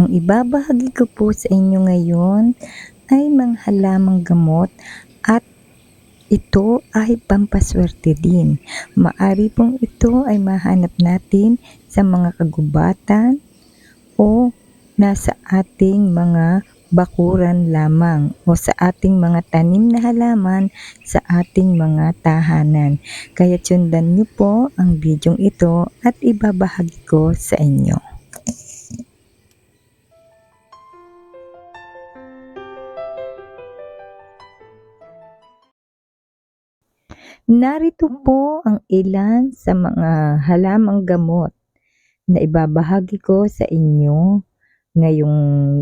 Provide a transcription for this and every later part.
Ang ibabahagi ko po sa inyo ngayon ay mga halamang gamot at ito ay pampaswerte din. Maari pong ito ay mahanap natin sa mga kagubatan o nasa ating mga bakuran lamang o sa ating mga tanim na halaman sa ating mga tahanan. Kaya sundan niyo po ang bidyong ito at ibabahagi ko sa inyo. Narito po ang ilan sa mga halamang gamot na ibabahagi ko sa inyo ngayong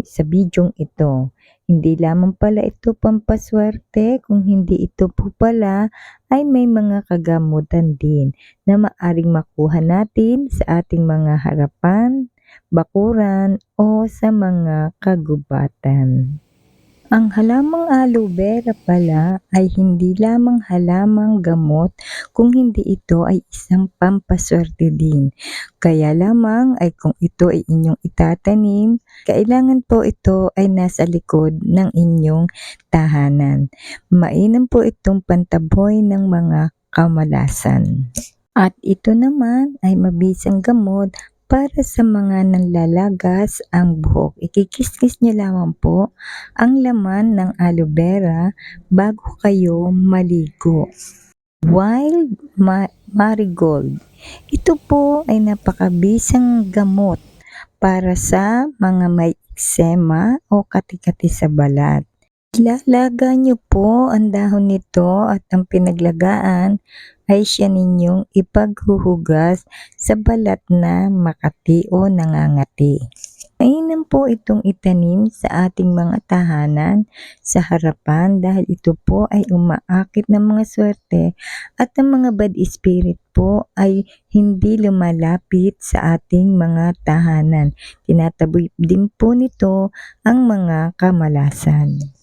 sa bidyong ito. Hindi lamang pala ito pampaswerte kung hindi ito po pala ay may mga kagamutan din na maaring makuha natin sa ating mga harapan, bakuran o sa mga kagubatan. Ang halamang aloe vera pala ay hindi lamang halamang gamot kung hindi ito ay isang pampaswerte din. Kaya lamang ay kung ito ay inyong itatanim, kailangan po ito ay nasa likod ng inyong tahanan. Mainam po itong pantaboy ng mga kamalasan. At ito naman ay mabisang gamot para sa mga nanlalagas ang buhok. Ikikis-kis nyo lamang po ang laman ng aloe vera bago kayo maligo. Wild ma- marigold. Ito po ay napakabisang gamot para sa mga may eksema o kati-kati sa balat. Ilalaga nyo po ang dahon nito at ang pinaglagaan ay siya ninyong ipaghuhugas sa balat na makati o nangangati. Mainam po itong itanim sa ating mga tahanan sa harapan dahil ito po ay umaakit ng mga swerte at ang mga bad spirit po ay hindi lumalapit sa ating mga tahanan. Tinataboy din po nito ang mga kamalasan.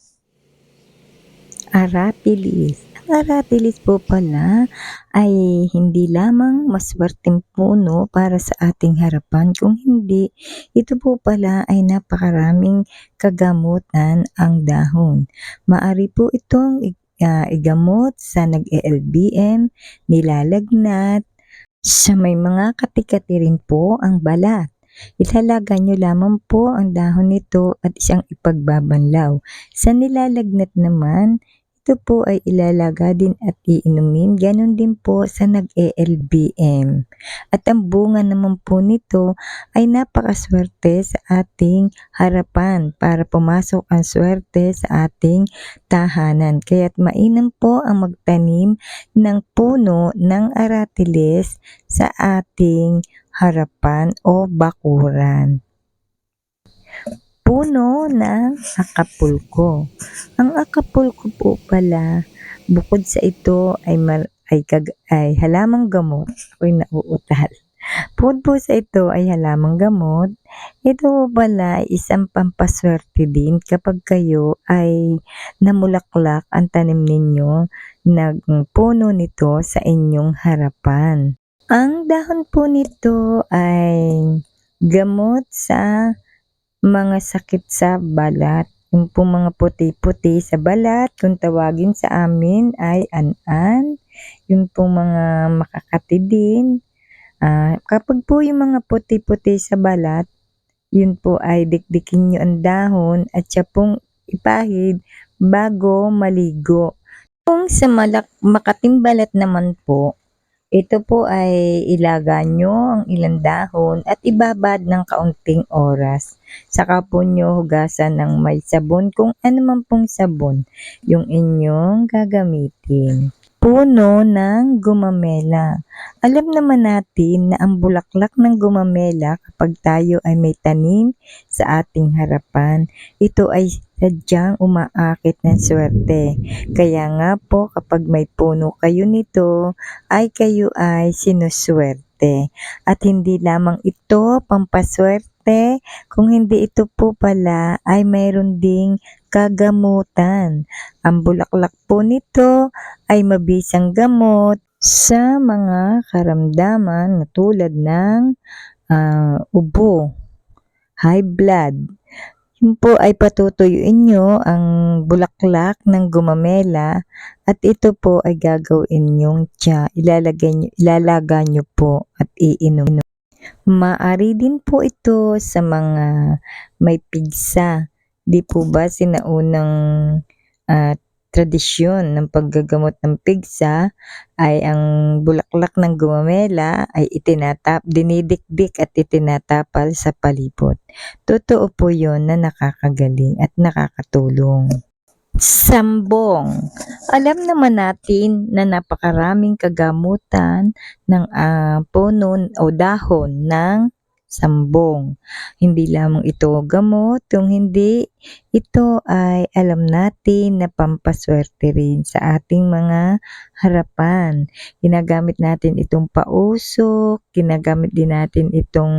Aratilis. Ang aratilis po pala ay hindi lamang maswerteng puno para sa ating harapan kung hindi ito po pala ay napakaraming kagamutan ang dahon. Maari po itong uh, igamot sa nag-ELBM, nilalagnat, sa may mga katikati rin po ang balat. Ilalaga nyo lamang po ang dahon nito at isang ipagbabanlaw. Sa nilalagnat naman, ito po ay ilalaga din at iinumin. Ganon din po sa nag-ELBM. At ang bunga naman po nito ay napakaswerte sa ating harapan para pumasok ang swerte sa ating tahanan. Kaya't mainam po ang magtanim ng puno ng aratiles sa ating harapan o bakuran puno ng Acapulco. Ang Acapulco po pala, bukod sa ito ay, mar, ay, kag, ay halamang gamot. Ako'y nauutal. Bukod po sa ito ay halamang gamot. Ito pala ay isang pampaswerte din kapag kayo ay namulaklak ang tanim ninyo ng puno nito sa inyong harapan. Ang dahon po nito ay gamot sa mga sakit sa balat. Yung po mga puti-puti sa balat, kung tawagin sa amin ay an-an. Yung po mga makakati din. Uh, kapag po yung mga puti-puti sa balat, yun po ay dikdikin nyo ang dahon at siya pong ipahid bago maligo. Kung sa malak makating balat naman po, ito po ay ilaga nyo ang ilang dahon at ibabad ng kaunting oras. Saka po nyo hugasan ng may sabon kung ano man pong sabon yung inyong gagamitin puno ng gumamela. Alam naman natin na ang bulaklak ng gumamela kapag tayo ay may tanim sa ating harapan, ito ay sadyang umaakit ng swerte. Kaya nga po kapag may puno kayo nito, ay kayo ay sinuswerte. At hindi lamang ito pampaswerte, kung hindi ito po pala ay mayroon ding kagamutan. Ang bulaklak po nito ay mabisang gamot sa mga karamdaman na tulad ng uh, ubo, high blood. Yun po ay patutuyuin nyo ang bulaklak ng gumamela at ito po ay gagawin yung tsa. Ilalagay nyo, ilalaga nyo po at iinom. Maari din po ito sa mga may pigsa. Di po ba sinaunang ah, tradisyon ng paggagamot ng pigsa ay ang bulaklak ng gumamela ay itinatap, dinidikdik at itinatapal sa palibot. Totoo po yun na nakakagaling at nakakatulong. Sambong. Alam naman natin na napakaraming kagamutan ng ah, puno o dahon ng sambong. Hindi lamang ito gamot, kung hindi, ito ay alam natin na pampaswerte rin sa ating mga harapan. Ginagamit natin itong pausok, ginagamit din natin itong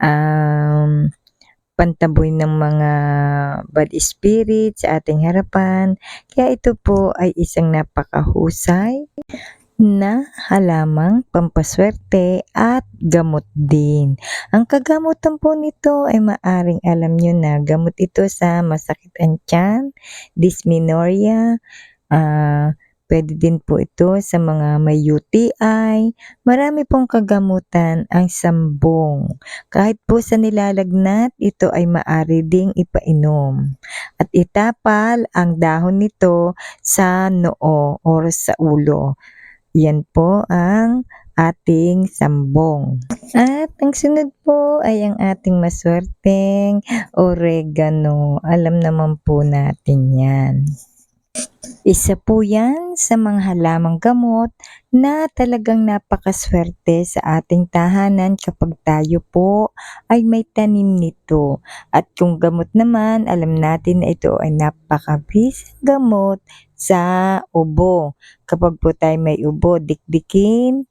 um, pantaboy ng mga bad spirit sa ating harapan. Kaya ito po ay isang napakahusay na halamang pampaswerte at gamot din. Ang kagamutan po nito ay maaring alam nyo na gamot ito sa masakit ang tiyan, dysmenorrhea, ah, pwede din po ito sa mga may UTI. Marami pong kagamutan ang sambong. Kahit po sa nilalagnat, ito ay maari ding ipainom. At itapal ang dahon nito sa noo or sa ulo. Yan po ang ating sambong. At ang sunod po ay ang ating maswerteng oregano. Alam naman po natin yan. Isa po yan sa mga halamang gamot na talagang napakaswerte sa ating tahanan kapag tayo po ay may tanim nito. At kung gamot naman, alam natin na ito ay napakabisang gamot sa ubo. Kapag po tayo may ubo, dikdikin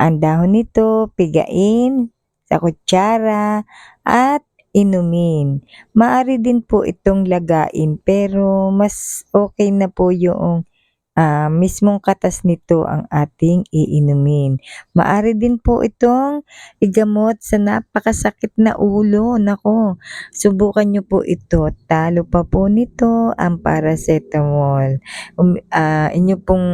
ang dahon nito, pigain sa kutsara at inumin. Maari din po itong lagain pero mas okay na po yung ah, mismong katas nito ang ating iinumin. Maari din po itong igamot sa napakasakit na ulo. Nako, subukan nyo po ito. Talo pa po nito ang paracetamol. Um, ah, inyo pong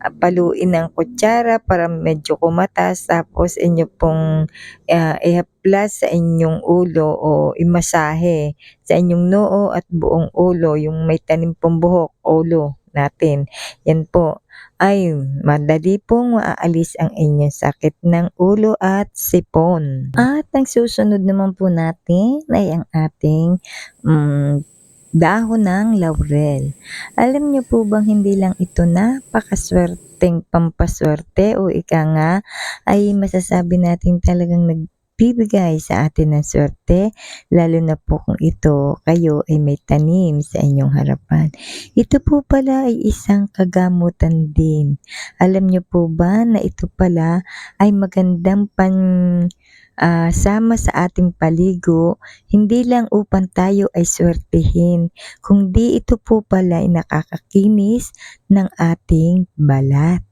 ah, paluin ng kutsara para medyo kumatas tapos inyo pong ah, ihaplas sa inyong ulo o imasahe sa inyong noo at buong ulo yung may tanim pong buhok ulo natin. Yan po ay madali pong maaalis ang inyong sakit ng ulo at sipon. At ang susunod naman po natin ay ang ating mm, dahon ng laurel. Alam niyo po bang hindi lang ito napakaswerteng pampaswerte o ika nga ay masasabi natin talagang nagbibigay sa atin ng swerte lalo na po kung ito kayo ay may tanim sa inyong harapan. Ito po pala ay isang kagamutan din. Alam niyo po ba na ito pala ay magandang pan ah, sama sa ating paligo, hindi lang upang tayo ay swertihin, kundi ito po pala ay nakakakinis ng ating balat.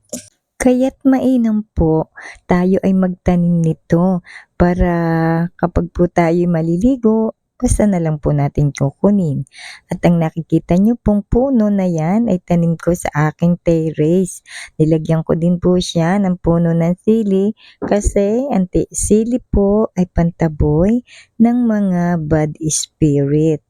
Kaya't mainam po tayo ay magtanim nito para kapag po tayo maliligo, basta na lang po natin kukunin. At ang nakikita nyo pong puno na yan ay tanim ko sa aking terrace. Nilagyan ko din po siya ng puno ng sili kasi ang sili po ay pantaboy ng mga bad spirit.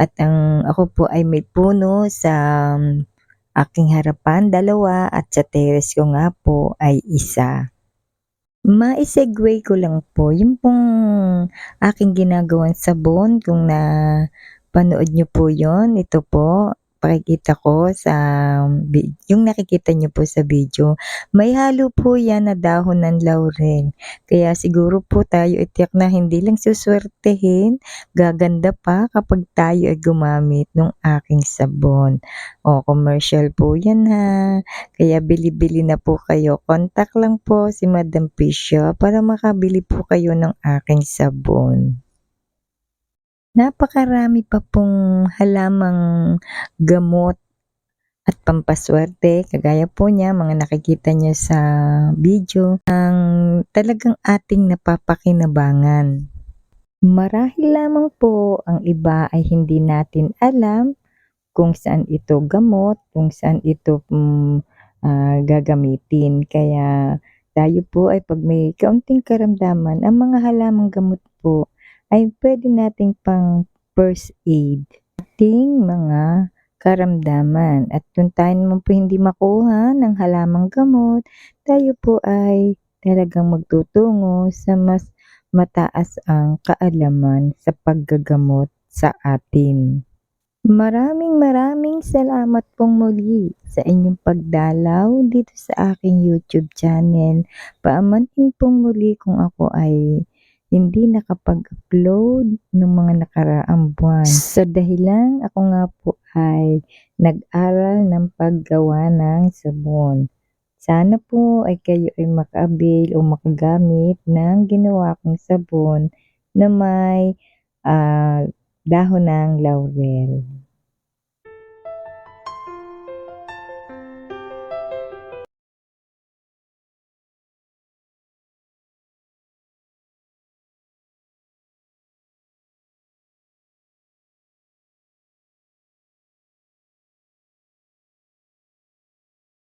At ang ako po ay may puno sa um, aking harapan dalawa at sa terrace ko nga po ay isa. Ma-segue ko lang po yung pong aking ginagawang sabon kung na panood nyo po yon ito po pakikita ko sa yung nakikita nyo po sa video may halo po yan na dahon ng laurel kaya siguro po tayo itiyak na hindi lang suswertehin gaganda pa kapag tayo ay gumamit ng aking sabon o commercial po yan ha kaya bili-bili na po kayo. Contact lang po si Madam Pisha para makabili po kayo ng aking sabon. Napakarami pa pong halamang gamot at pampaswerte, kagaya po niya, mga nakikita niya sa video, ang talagang ating napapakinabangan. Marahil lamang po ang iba ay hindi natin alam kung saan ito gamot, kung saan ito, hmm, ah, gagamitin. Kaya tayo po ay 'pag may kaunting karamdaman, ang mga halamang gamot po ay puwede nating pang first aid ating mga karamdaman at kung tayo naman po hindi makuha ng halamang gamot, tayo po ay talagang magtutungo sa mas mataas ang kaalaman sa paggagamot sa atin. Maraming maraming salamat pong muli sa inyong pagdalaw dito sa aking YouTube channel. Paamanhin pong muli kung ako ay hindi nakapag-upload nung mga nakaraang buwan. Sa dahilan ako nga po ay nag-aral ng paggawa ng sabon. Sana po ay kayo ay maka-avail o makagamit ng ginawa kong sabon na may, ah, dahon ng laurel.